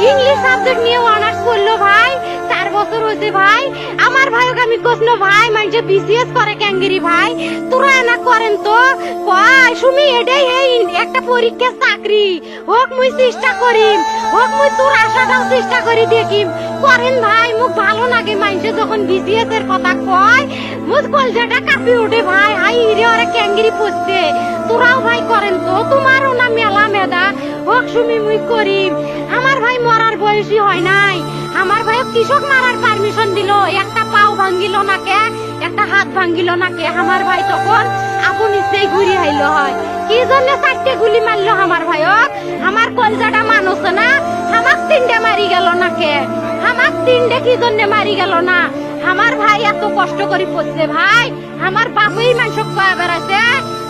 English subject নিয়ে honours করল ভাই। চার বছর হয়েছে ভাই। আমার ভাইকে আমি কোসনো ভাই বিসিএস করে ক্যাঙ্গিরি ভাই। তোরা না করেন তো। কয়, সুমি, এটাই এই একটা চাকরি। হোক মুই চেষ্টা করিম। হোক মুই তোর আশাটাও চেষ্টা করি দেখিম। করেন ভাই, মুখ ভালো লাগে মানুষে যখন বিসিএস এর কথা কয়। মুখ কলজাটা কাঁপি ওঠে ভাই। হাই রে ওরা ক্যাঙ্গিরি পড়ছে তোরাও ভাই করেন তো। মেদা হোক সুমি মুই করিম আমার ভাই মরার বয়সী হয় নাই। আমার ভাই কৃষক মারার পারমিশন দিল। একটা পাও ভাঙ্গিল না কে? একটা হাত ভাঙ্গিল না কে? আমার ভাই তখন আপন ইচ্ছেই ঘুরি আইল হয়। কি জন্য চারটে গুলি মারলো আমার ভাইক আমার কলজাটা মানুষ না? আমাক তিনটে মারি গেল না কে? আমাক তিনটে কি জন্য মারি গেল না? আমার ভাই এত কষ্ট করে পড়ছে ভাই। আমার বাপই মানুষ কয়ে বেড়াচ্ছে